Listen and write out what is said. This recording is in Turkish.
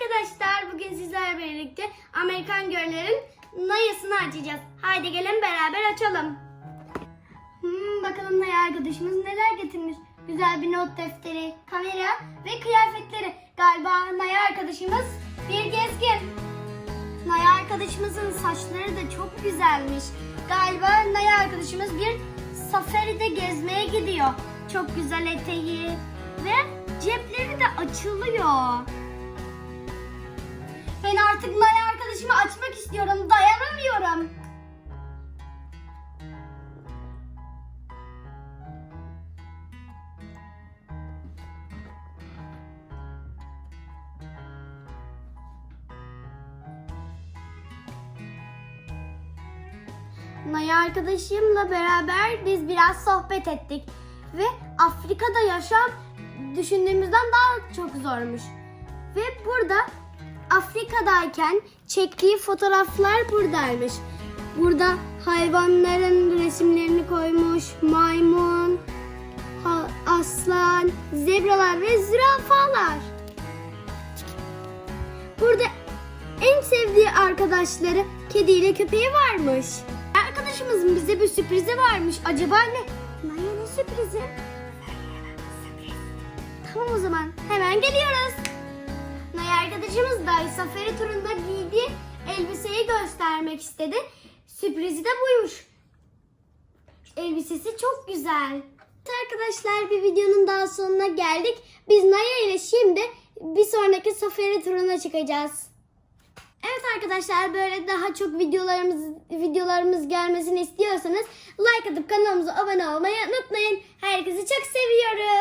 arkadaşlar bugün sizlerle birlikte Amerikan Girl'lerin Nayasını açacağız. Haydi gelin beraber açalım. Hmm, bakalım Naya arkadaşımız neler getirmiş. Güzel bir not defteri, kamera ve kıyafetleri. Galiba Naya arkadaşımız bir gezgin. Naya arkadaşımızın saçları da çok güzelmiş. Galiba Naya arkadaşımız bir safaride gezmeye gidiyor. Çok güzel eteği ve cepleri de açılıyor. Ben artık Naya arkadaşımı açmak istiyorum. Dayanamıyorum. Naya arkadaşımla beraber biz biraz sohbet ettik. Ve Afrika'da yaşam düşündüğümüzden daha çok zormuş. Ve burada Afrika'dayken çektiği fotoğraflar buradaymış. Burada hayvanların resimlerini koymuş. Maymun, aslan, zebralar ve zürafalar. Burada en sevdiği arkadaşları kediyle köpeği varmış. Arkadaşımızın bize bir sürprizi varmış. Acaba ne? Naya ne sürprizi? Tamam o zaman hemen geliyoruz. Naya arkadaşımız da safari turunda giydiği elbiseyi göstermek istedi. Sürprizi de buymuş. Elbisesi çok güzel. Arkadaşlar bir videonun daha sonuna geldik. Biz Naya ile şimdi bir sonraki safari turuna çıkacağız. Evet arkadaşlar böyle daha çok videolarımız videolarımız gelmesini istiyorsanız like atıp kanalımıza abone olmayı unutmayın. Herkesi çok seviyoruz.